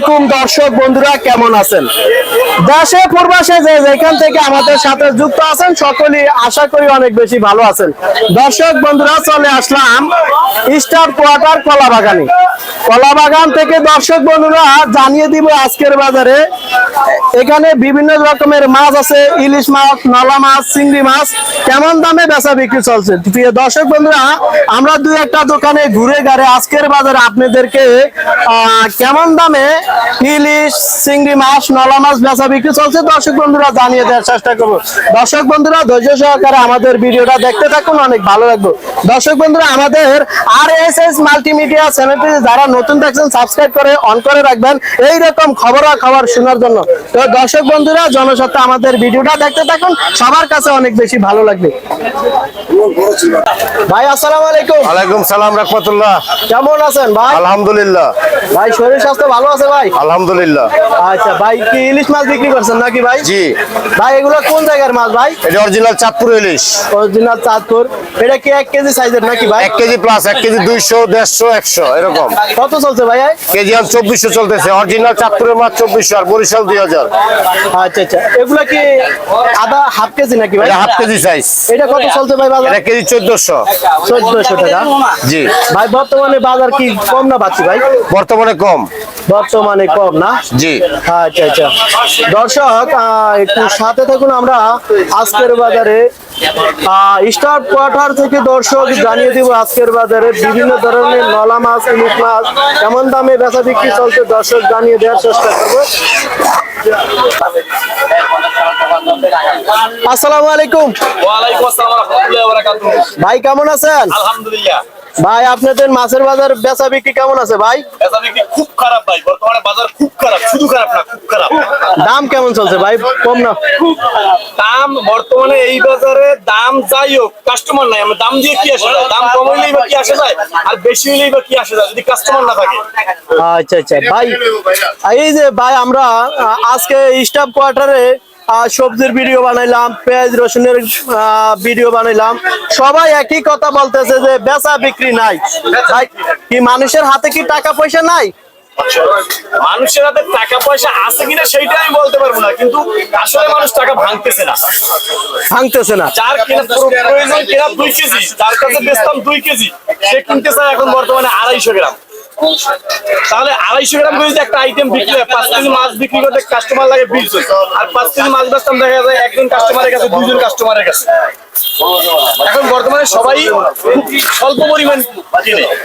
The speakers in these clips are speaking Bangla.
আলাইকুম দর্শক বন্ধুরা কেমন আছেন? দেশে, পূর্বাসে যে যেখান থেকে আমাদের সাথে যুক্ত আছেন, সকলেই আশা করি অনেক বেশি ভালো আছেন। দর্শক, বন্ধুরা, চলে আসলাম স্টার কোয়ার্টার কলা বাগানে কলা বাগান থেকে দর্শক, বন্ধুরা, জানিয়ে দিব আজকের বাজারে। এখানে বিভিন্ন রকমের মাছ আছে, ইলিশ মাছ, নলা মাছ, চিংড়ি মাছ, কেমন দামে বেচা বিক্রি চলছে? প্রিয় দর্শক, বন্ধুরা, আমরা দুই একটা দোকানে ঘুরে গাড়ে আজকের বাজারে আপনাদেরকে কেমন দামে ইলিশ, চিংড়ি মাছ, নলা মাছ বেচা বিক্রি চলছে। দর্শক বন্ধুরা জানিয়ে দেওয়ার চেষ্টা করব। দর্শক বন্ধুরা ধৈর্য সহকারে আমাদের ভিডিওটা দেখতে থাকুন অনেক ভালো লাগবে। দর্শক বন্ধুরা আমাদের আর এস এস মাল্টিমিডিয়া চ্যানেলটি যারা নতুন দেখছেন সাবস্ক্রাইব করে অন করে রাখবেন। এই রকম খবরা খবর শোনার জন্য। তো দর্শক বন্ধুরা জনসত্তা আমাদের ভিডিওটা দেখতে থাকুন সবার কাছে অনেক বেশি ভালো লাগবে। ভাই আসসালামু আলাইকুম। ওয়ালাইকুম সালাম রহমতুল্লাহ। কেমন আছেন ভাই? আলহামদুলিল্লাহ। ভাই শরীর স্বাস্থ্য ভালো আছে ভাই? আলহামদুলিল্লাহ। আচ্ছা ভাই কি ইলিশ মাছ বিক্রি করছেন নাকি ভাই? জি। ভাই এগুলো কোন জায়গার মাছ ভাই? এটা অরিজিনাল চাঁদপুর ইলিশ অরিজিনাল চাঁদপুর। এটা কি এক কেজি সাইজের নাকি ভাই? এক কেজি প্লাস এক কেজি দুইশো দেড়শো একশো এরকম। কত চলছে ভাই কেজি আম চব্বিশশো চলতেছে। অরিজিনাল চাঁদপুরের মাছ চব্বিশশো আর বরিশাল দুই হাজার। আচ্ছা আচ্ছা। এগুলো কি আধা হাফ কেজি নাকি ভাই? হাফ কেজি সাইজ এটা কত চলছে ভাই বাজার? এটা কেজি চোদ্দশো। চোদ্দশো টাকা। জি। ভাই বর্তমানে বাজার কি কম না পাচ্ছি ভাই? বর্তমানে কম। বর্তমানে কম না? জি। আচ্ছা আচ্ছা। দর্শক আহ, একটু সাথে থাকুন আমরা। আজকের বাজারে আহ, স্টার কোয়ার্টার থেকে দর্শক জানিয়ে দিব আজকের বাজারে বিভিন্ন ধরনের নলা মাছ ইলিশ মাছ কেমন দামে বেচা বিক্রি চলছে দর্শক জানিয়ে দেওয়ার চেষ্টা করব। আসসালামু আলাইকুম। ওয়ালাইকুম আসসালাম রাহমাতুল্লাহি ওয়া বারাকাতুহু। ভাই কেমন আছেন? আলহামদুলিল্লাহ। ভাই আপনাদের মাছের বাজার বেচা বিক্রি কেমন আছে ভাই? বেচা বিক্রি খুব খারাপ ভাই বর্তমানে বাজার খুব খারাপ শুধু খারাপ না খুব খারাপ। দাম কেমন চলছে ভাই? কম না? দাম বর্তমানে এই বাজারে দাম যাই হোক কাস্টমার নাই আমরা দাম দিয়ে কি আসে যায়? দাম কম হইলেই বা কি আসে যায়? আর বেশি হইলেই বা কি আসে যায়? যদি কাস্টমার না থাকে। আচ্ছা আচ্ছা। ভাই এই যে ভাই আমরা আজকে স্টাফ কোয়ার্টারে সবজির ভিডিও বানাইলাম পেঁয়াজ রসুনের ভিডিও বানাইলাম। সবাই একই কথা বলতেছে যে বেচা বিক্রি নাই। কি মানুষের হাতে কি টাকা পয়সা নাই? মানুষের হাতে টাকা পয়সা আছে কিনা সেইটা আমি বলতে পারব না কিন্তু আসলে মানুষ টাকা ভাঙতেছে না। ভাঙতেছে না। চার কিনা প্রয়োজন কিনা দুই কেজি যার কাছে বেচতাম দুই কেজি সে কিনতে চায় এখন বর্তমানে আড়াইশো গ্রাম। তাহলে আড়াইশো গ্রাম করে যদি একটা আইটেম বিক্রি হয় পাঁচ কেজি মাছ বিক্রি করতে কাস্টমার লাগে বিশ জন। আর পাঁচ কেজি মাছ বেচতাম দেখা যায় একজন কাস্টমারের কাছে দুজন কাস্টমারের কাছে। এখন বর্তমানে সবাই স্বল্প পরিমাণ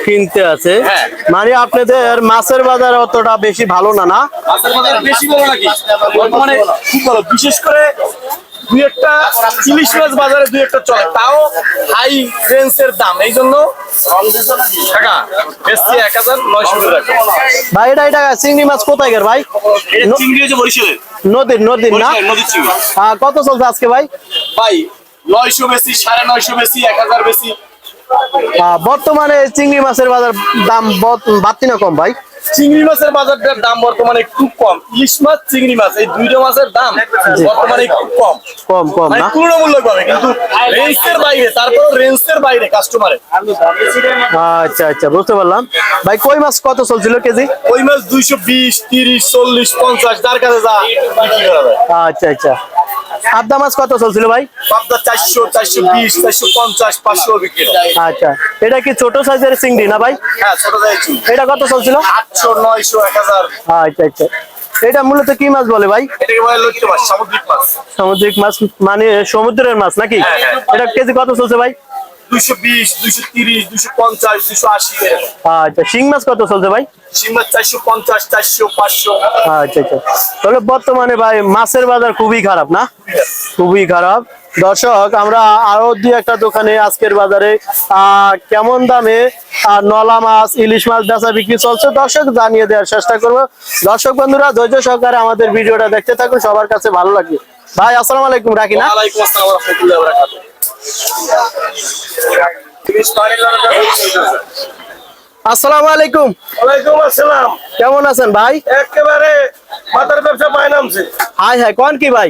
কিনতে আছে। হ্যাঁ। মানে আপনাদের মাছের বাজার অতটা বেশি ভালো না না? মাছের বাজার বেশি ভালো নাকি? বর্তমানে খুব ভালো। বিশেষ করে দুই একটা ইলিশ মাছ বাজারে দুই একটা চলে। তাও হাই রেঞ্জের দাম। এই জন্য টাকা বেশি এক হাজার নয়শো টাকা। ভাই এটা এটা চিংড়ি মাছ কোথায় গের ভাই? এটা চিংড়ি হচ্ছে বরিশালের নদীর নদীর না? বরিশালের নদীর কত চলছে আজকে ভাই? ভাই নয়শো বেশি সাড়ে নয়শো বেশি এক হাজার বেশি বর্তমানে চিংড়ি মাছের বাজার দাম বাড়তি না কম ভাই? চিংড়ি মাছের বাজারটার দাম বর্তমানে খুব কম। ইলিশ মাছ চিংড়ি মাছ এই দুইটা মাছের দাম বর্তমানে খুব কম। কম কম মানে না? তুলনামূলক ভাবে কিন্তু রেঞ্জের বাইরে তারপর রেঞ্জের বাইরে কাস্টমারের আচ্ছা আচ্ছা বুঝতে পারলাম। ভাই কই মাছ কত চলছিল কেজি? কই মাছ দুইশো বিশ তিরিশ চল্লিশ পঞ্চাশ যার কাছে যা আচ্ছা আচ্ছা। আদা মাছ কত চলছিল ভাই? পাবদা চারশো চারশো বিশ চারশো পঞ্চাশ পাঁচশো বিক্রি আচ্ছা। এটা কি ছোট সাইজের চিংড়ি না ভাই? হ্যাঁ ছোট সাইজের এটা কত চলছিল? আটশো নয়শো এক হাজার। আচ্ছা আচ্ছা। এটা মূলত কি মাছ বলে ভাই? এটাকে বলে লইট্ট মাছ সামুদ্রিক মাছ। সামুদ্রিক মাছ মানে সমুদ্রের মাছ নাকি? হ্যাঁ, হ্যাঁ। এটা কেজি কত চলছে ভাই? দুইশো বিশ দুইশো তিরিশ দুইশো পঞ্চাশ দুইশো আশি আচ্ছা শিং মাছ কত চলছে ভাই? শিং মাছ চারশো পঞ্চাশ চারশো পাঁচশো। আচ্ছা আচ্ছা। তাহলে বর্তমানে ভাই মাছের বাজার খুবই খারাপ না? খুবই খারাপ। দর্শক আমরা আরও দুই একটা দোকানে আজকের বাজারে আহ, কেমন দামে নলা মাছ ইলিশ মাছ বেচা বিক্রি চলছে? দর্শক জানিয়ে দেওয়ার চেষ্টা করব। দর্শক বন্ধুরা ধৈর্য সহকারে আমাদের ভিডিওটা দেখতে থাকুন। সবার কাছে ভালো লাগবে। ভাই আসসালামু আলাইকুম রাখি না ওয়ালাইকুম আসসালাম রহমতুল্লাহ বারাকাতুহু। আসসালামু আলাইকুম। ওয়ালাইকুম আসসালাম। কেমন আছেন ভাই? একেবারে মাথার ব্যবসা পায় নামছে। হাই হাই কোন কি ভাই?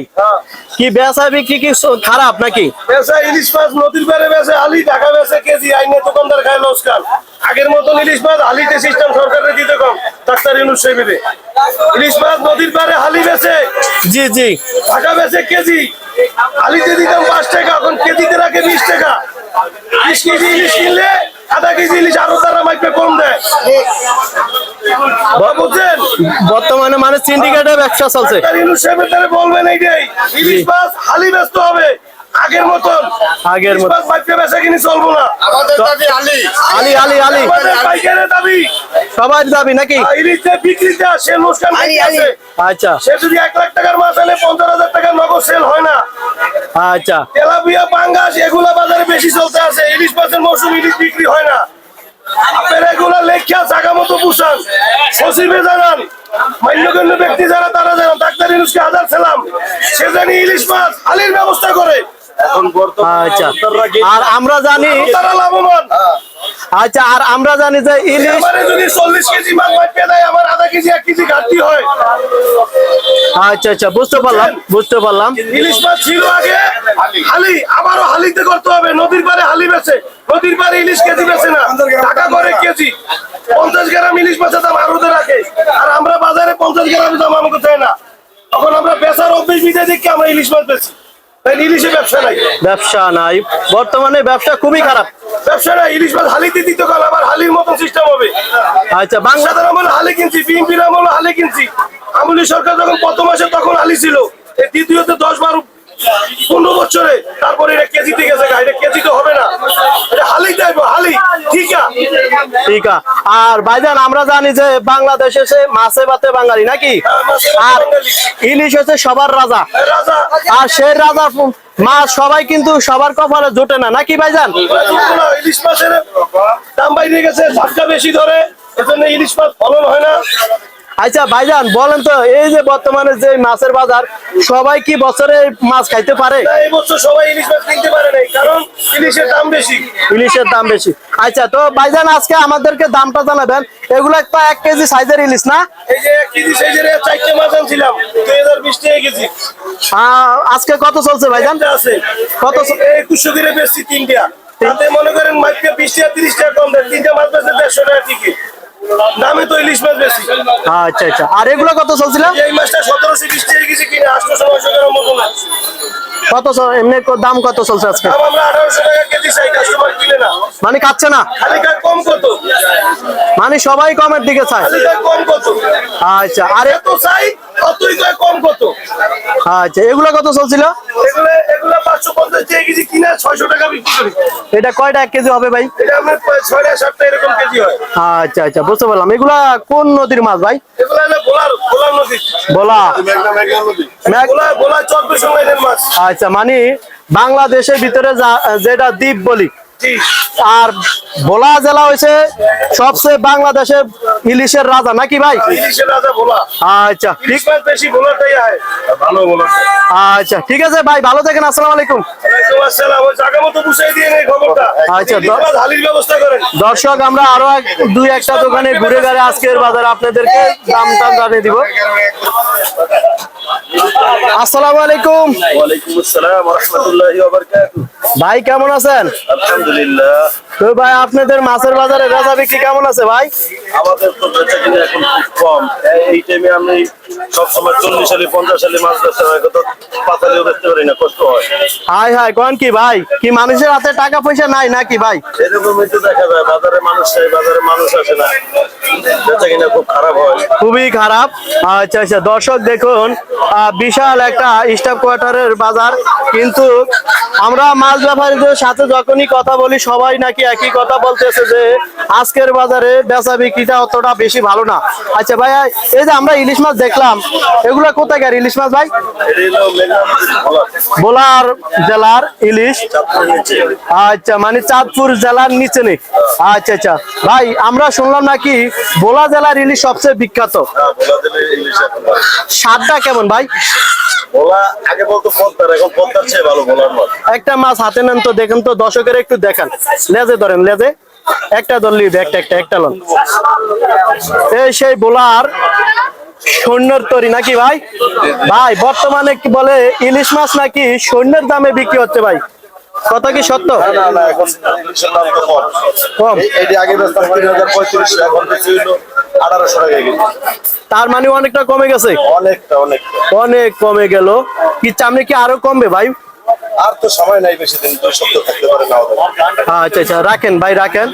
কি বেচা বিক্রি কি খারাপ নাকি? বেচা ইলিশ মাছ নদীর পারে বেচে আলি টাকা বেচে কেজি আইনে দোকানদার খায় লোসকান আগের মতন ইলিশ মাছ আলিতে সিস্টেম সরকারের দিতে কম। ডাক্তার ইউনুস সাহেবের। ইলিশ মাছ নদীর পারে হালি বেছে জি জি। টাকা বেছে কেজি। হালিতে দিতাম পাঁচ টাকা এখন কেজিতে রাখে বিশ টাকা। বিশ কেজি ইলিশ কিনলে আধা কেজি ইলিশ আরও তারা মাইপে কম দেয়। বুঝছেন? বর্তমানে মানে সিন্ডিকেটের ব্যবসা চলছে। ইউনুস সাহেবের বলবেন এইটাই ইলিশ মাছ হালি ব্যস্ত হবে। আগের মতন আগের ইলিশ মতন। মাছ বেচা কিনি চলবো না। আমাদের দাবি আলি। আলি আলি আলি। পাইকারের দাবি। সবাই যাবি নাকি? ইলিশ বিক্রিতে সে লোকসান আছে আচ্ছা। সে যদি এক লাখ টাকার মাছ আনে পঞ্চাশ হাজার টাকার নগদ সেল হয় না। আচ্ছা। তেলাপিয়া পাঙ্গাস এগুলা বাজারে বেশি চলতে আছে। ইলিশ মাছের মৌসুম ইলিশ বিক্রি হয় না। আপনারা এগুলা লেখা জায়গা মতো বুঝান সচিবে জানান। মান্যগণ্য ব্যক্তি যারা তারা জানান। ডাক্তার ইনুসকে হাজার ছিলাম সে জানি ইলিশ মাছ আলির ব্যবস্থা করে। আচ্ছা। আর আমরা জানি আচ্ছা আর আমরা জানি যে ইলিশ যদি চল্লিশ কেজি মাছ মাইপে আমার আধা কেজি এক কেজি ঘাটতি হয়। আচ্ছা আচ্ছা বুঝতে পারলাম বুঝতে পারলাম। ইলিশ মাছ ছিল আগে হালি আবারও হালিতে করতে হবে। নদীর পারে হালি বেচে নদীর পারে ইলিশ কেজি বেচে না। টাকা করে কেজি। পঞ্চাশ গ্রাম ইলিশ মাছের দাম আরোতে রাখে আর আমরা বাজারে পঞ্চাশ গ্রাম দাম আমাকে দেয় না। তখন আমরা বেচার অভ্যেস বিদায় দেখি আমরা ইলিশ মাছ বেচি। তাই ইলিশে ব্যবসা নাই। ব্যবসা নাই। বর্তমানে ব্যবসা খুবই খারাপ। ব্যবসা নাই ইলিশ মাছ হালিতে দিতে গেলে আবার হালির মতো সিস্টেম হবে। আচ্ছা বাংলা সাধারণ আমলে হালি কিনছি বিএনপির আমলে হালি কিনছি। আমলি সরকার যখন প্রথম আসে তখন হালি ছিল। এই দ্বিতীয়তে দশ বারো পনেরো বছরে তারপরে এটা কেজিতে গেছে এটা কেজিতে হবে না। এটা হালি দেব হালি। ঠিক আছে? আর ভাইজান আমরা জানি যে বাংলাদেশে সে মাছে ভাতে বাঙালি নাকি? আর ইলিশ হচ্ছে সবার রাজা। আর সেই রাজা মাছ সবাই কিন্তু সবার কপালে জোটে না নাকি ভাইজান? ইলিশ মাছের দাম বাইরে গেছে বেশি ধরে। এজন্য ইলিশ মাছ ফলন হয় না। আচ্ছা ভাইজান বলেন তো এই যে বর্তমানে যে মাছের বাজার সবাই কি বছরে মাছ খাইতে পারে? এই বছর সবাই ইলিশ মাছ কিনতে পারে নাই কারণ ইলিশের দাম বেশি। ইলিশের দাম বেশি। আচ্ছা তো ভাইজান আজকে আমাদেরকে দামটা জানাবেন। এগুলো একটা এক কেজি সাইজের ইলিশ না? এই যে এক কেজি সাইজের চারটে মাছ আনছিলাম দুই হাজার বিশ টাকা কেজি। আজকে কত চলছে ভাইজান? আছে। কত একুশশো করে বেশি তিনটা। তাতে মনে করেন মাইকে বিশ টাকা তিরিশ টাকা কম দেয় তিনটা মাছ বেশি দেড়শো টাকা টিকিট দামে তো ইলিশ মাছ বেশি। আচ্ছা আচ্ছা। আর এগুলো কত চলছিল? এই মাছটা সতেরোশো বিশ টাকা কেজি কিনে আটশোশো নয়শো টাকার মতো কত এমনি দাম কত চলছে আজকে? আমরা আঠারোশো টাকা কেজি চাই কাস্টমার কিনে না। মানে কাটছে না। মানে সবাই কমের দিকে চায়। আচ্ছা আরে এত চাই কম কত? আচ্ছা এগুলো কত চলছিল? এগুলো এগুলো পাঁচশো পঞ্চাশ কেজি কিনে ছয়শো টাকা বিক্রি করি। এটা কয়টা এক কেজি হবে ভাই? এটা এরকম কেজি হয়। আচ্ছা আচ্ছা বুঝতে পারলাম। এগুলা কোন নদীর মাছ ভাই? এগুলো হলো গোলার গোলার নদী। বলা। মাছ। আচ্ছা মানে বাংলাদেশের ভিতরে যা- যেটা দ্বীপ বলি আর ভোলা জেলা হয়েছে সবচেয়ে বাংলাদেশের ইলিশের রাজা নাকি ভাই? আচ্ছা ঠিক আচ্ছা ঠিক আছে ভাই ভালো থাকেন আসসালামু আলাইকুম। আচ্ছা, দর্শক আমরা আরও এক দুই একটা দোকানে ঘুরে ঘুরে আজকের বাজারে আপনাদেরকে দাম টাম জানিয়ে দিব। আসসালামু আলাইকুম। ওয়ালাইকুম আসসালাম রহমতুল্লাহি ভাই কেমন আছেন? আলহামদুলিল্লাহ। তো ভাই আপনাদের মাছের বাজারে বেচা বিক্রি কেমন আছে ভাই? আমাদের তো বেচা কিনা এখন খুব কম। এই টাইমে আমি সবসময় চল্লিশ সালে পঞ্চাশ সালে মাছ বেচতে হয় কত পাতালেও বেচতে পারি না কষ্ট হয়। হাই হাই কোন কি ভাই? কি মানুষের হাতে টাকা পয়সা নাই নাকি ভাই? এরকমই তো দেখা যায় বাজারে মানুষ চাই বাজারে মানুষ আসে না। বেচা কিনা খুব খারাপ হয়। খুবই খারাপ। আচ্ছা আচ্ছা দর্শক দেখুন বিশাল একটা স্টাফ কোয়ার্টারের বাজার। কিন্তু আমরা মাছ ব্যাপারীদের সাথে যখনই কথা বলি সবাই নাকি একই কথা বলতেছে যে আজকের বাজারে বেচা বিক্রিটা অতটা বেশি ভালো না। আচ্ছা ভাই, এই যে আমরা ইলিশ মাছ দেখলাম, এগুলা গেল ইলিশ মাছ ভাই? বোলার জেলার ইলিশ। আচ্ছা মানে চাঁদপুর জেলার নিচে নেই। আচ্ছা আচ্ছা। ভাই, আমরা শুনলাম নাকি বোলা জেলার ইলিশ সবচেয়ে বিখ্যাত। স্বাদটা কেমন ভাই? ভোলা আগে বলতো পদ্মার এখন পদ্মার চেয়ে ভালো ভোলার মাছ একটা মাছ হাতে নেন তো দেখেন তো দর্শকের একটু দেখান। লেজে ধরেন লেজে। একটা ধরলি একটা একটা একটা লন। এই সেই বোলার সৈন্যর তরি নাকি ভাই? ভাই বর্তমানে কি বলে ইলিশ মাছ নাকি সৈন্যের দামে বিক্রি হচ্ছে ভাই? কত কি সত্য? তো কম। তার মানে অনেকটা কমে গেছে? অনেকটা অনেকটা। অনেক কমে গেল। কি চামড়ি কি আরও কমবে ভাই? আর তো সময় নাই বেশি দিন দুই সপ্তাহ থাকতে পারে না আচ্ছা আচ্ছা রাখেন ভাই রাখেন।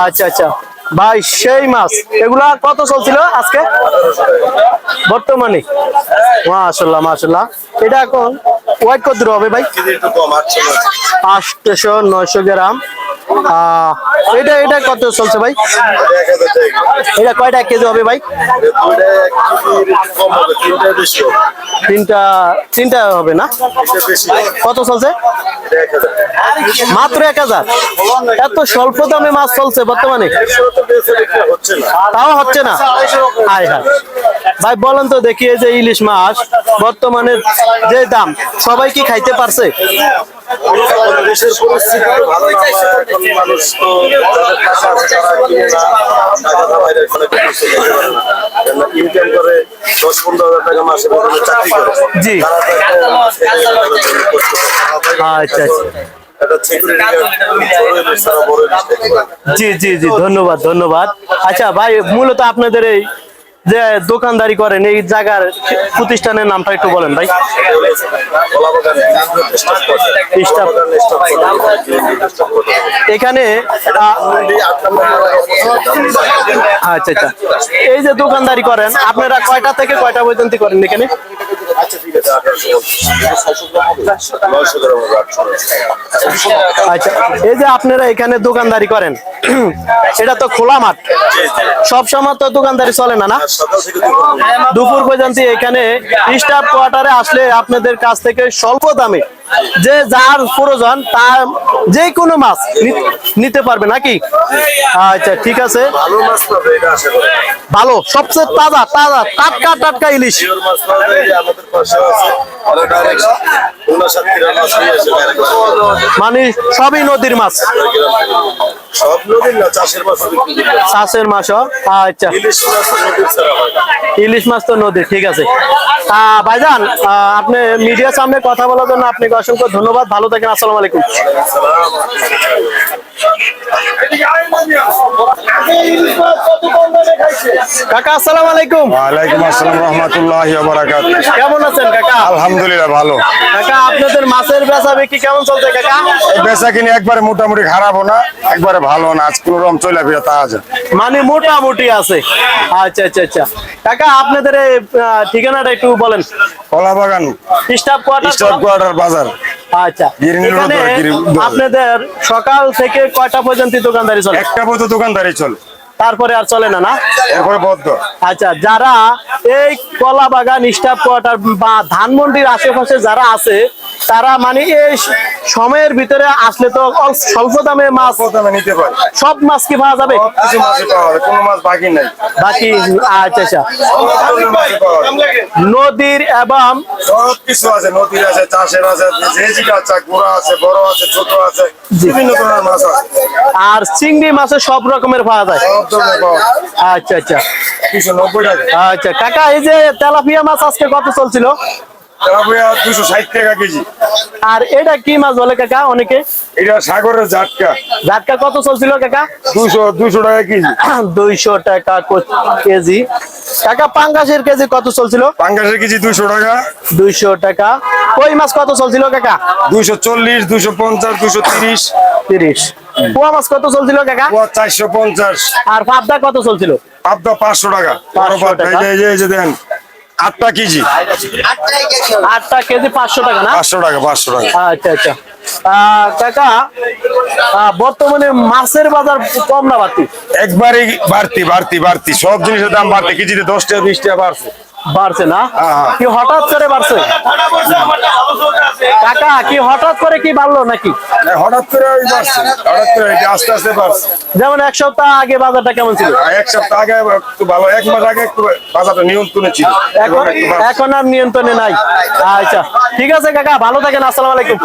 আচ্ছা আচ্ছা। ভাই সেই মাছ। এগুলা কত চলছিল আজকে? বর্তমানে? মাশাল্লাহ মাশাল্লাহ। এটা এখন ওয়াইট কত দূর হবে ভাই? আটশো নয়শো গ্রাম। এটা এটা কত চলছে ভাই? এটা কয়টা কেজি হবে ভাই? তিনটা তিনটা হবে না? কত চলছে? মাত্র এক হাজার। এত স্বল্প দামে মাছ চলছে বর্তমানে। তাও হচ্ছে না? হায় হায়। ভাই, বলেন তো দেখি এই যে ইলিশ মাছ, বর্তমানে যে দাম, সবাই কি খাইতে পারছে? এখন দেশের পরিস্থিতি তো ভালো না এখন মানুষ তো যাদের টাকা আছে তারা কিনে না টাকা না বাইরে ফেলে বিদেশে যেতে পারে না ইনকাম করে দশ পনেরো হাজার টাকা মাসে বেতনে চাকরি করে জি। আচ্ছা, আচ্ছা। পারে না। জি জি জি ধন্যবাদ ধন্যবাদ আচ্ছা ভাই মূলত আপনাদের এই যে দোকানদারি করেন, এই জায়গার প্রতিষ্ঠানের নামটা একটু বলেন ভাই। এখানে আচ্ছা আচ্ছা। এই যে দোকানদারি করেন, আপনারা কয়টা থেকে কয়টা পর্যন্ত করেন এখানে? আচ্ছা এই যে আপনারা এখানে দোকানদারি করেন, এটা তো খোলা মাঠ। সব সময় তো দোকানদারি চলে না না? দুপুর পর্যন্ত এখানে স্টাফ কোয়ার্টারে আসলে আপনাদের কাছ থেকে স্বল্প দামে যে যার প্রয়োজন তার যে কোনো মাছ নিতে পারবে নাকি? আচ্ছা ঠিক আছে। ভালো সবচেয়ে তাজা তাজা টাটকা টাটকা ইলিশ। মানে সবই নদীর মাছ। সব নদীর না চাষের মাছ চাষের আচ্ছা। ইলিশ মাছ তো নদীর ঠিক আছে। আহ, ভাইজান আপনি মিডিয়ার সামনে কথা বলার জন্য আপনাকে অসংখ্য ধন্যবাদ। ভালো থাকেন আসসালামু আলাইকুম। কাকা আসসালামু আলাইকুম। ওয়ালাইকুম আসসালাম রহমতুল্লাহ বারাকাত কেমন আছেন কাকা? আলহামদুলিল্লাহ ভালো। কাকা আপনাদের মাছের বেচা বিক্রি কেমন চলছে কাকা? বেচা কিনে একবারে মোটামুটি খারাপও না একবারে ভালো না। আজ কোন রকম চলে ফিরে তা আছে মানে মোটামুটি আছে। আচ্ছা আচ্ছা আচ্ছা। কাকা আপনাদের এই, ঠিকানাটা একটু বলেন। কলা বাগান স্টাফ কোয়ার্টার স্টক কোয়ার্টার বাজার। আচ্ছা। আপনাদের সকাল থেকে কয়টা পর্যন্ত দোকানদারি চলে? একটা পর্যন্ত দোকানদারি চলে। তারপরে আর চলে না না? এরপরে বদ্ধ। আচ্ছা যারা এই কলা বাগান স্টাফ কোয়ার্টার বা ধানমন্ডির আশেপাশে যারা আছে তারা মানে এই সময়ের ভিতরে আসলে তো স্বল্প দামে মাছ দামে নিতে পারে। সব মাছ কি পাওয়া যাবে? কিছু মাছই পাওয়া যাবে কোনো মাছ বাকি নাই। বাকি আচ্ছা আচ্ছা। নদীর এবং সব কিছু আছে নদীর আছে চাষের আছে আছে গোড়া আছে বড় আছে ছোট আছে বিভিন্ন ধরনের মাছ আছে। আর চিংড়ি মাছের সব রকমের পাওয়া যায়। সব ধরনের পাওয়া আচ্ছা আচ্ছা। দুশো নব্বই টাকা। আচ্ছা কাকা এই যে তেলাপিয়া মাছ আজকে কত চলছিল? দুশো ষাট টাকা কেজি। আর এটা কি মাছ বলে কাকা অনেকে? এটা সাগরের জাটকা। কত চলছিল কাকা? দুশো দুশো টাকা কেজি। দুইশো টাকা কেজি। কাকা পাঙ্গাসের কেজি কত চলছিল? পাঙ্গাসের কেজি দুশো টাকা। দুইশো টাকা। কই মাছ কত চলছিল কাকা? দুশো চল্লিশ দুশো পঞ্চাশ দুশো তিরিশ। তিরিশ। পোয়া মাছ কত চলছিল কাকা? চারশো পঞ্চাশ। আর পাবদা কত চলছিল? পাবদা পাঁচশো টাকা। 500 টাকা। দেন। আটটা কেজি। আটটা কেজি পাঁচশো টাকা না? পাঁচশো টাকা পাঁচশো টাকা। আচ্ছা আচ্ছা। কাকা বর্তমানে মাছের বাজার কম না বাড়তি? একবারে বাড়তি বাড়তি বাড়তি। সব জিনিসের দাম বাড়তি কেজিতে দশ টাকা বিশ টাকা বাড়ছে। বাড়ছে না? হ্যাঁ, হ্যাঁ। কি হঠাৎ করে বাড়ছে? কাকা কি হঠাৎ করে কি বাড়লো নাকি? হঠাৎ করে বাড়ছে হঠাৎ করে আস্তে আস্তে বাড়ছে। যেমন এক সপ্তাহ আগে বাজারটা কেমন ছিল? এক সপ্তাহ আগে একটু ভালো এক মাস আগে একটু বাজারটা নিয়ন্ত্রণে ছিল। এখন এখন আর নিয়ন্ত্রণে নাই। আচ্ছা ঠিক আছে কাকা ভালো থাকেন আসসালামু আলাইকুম।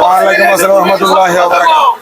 আসসালাম। রহমতুল্লাহ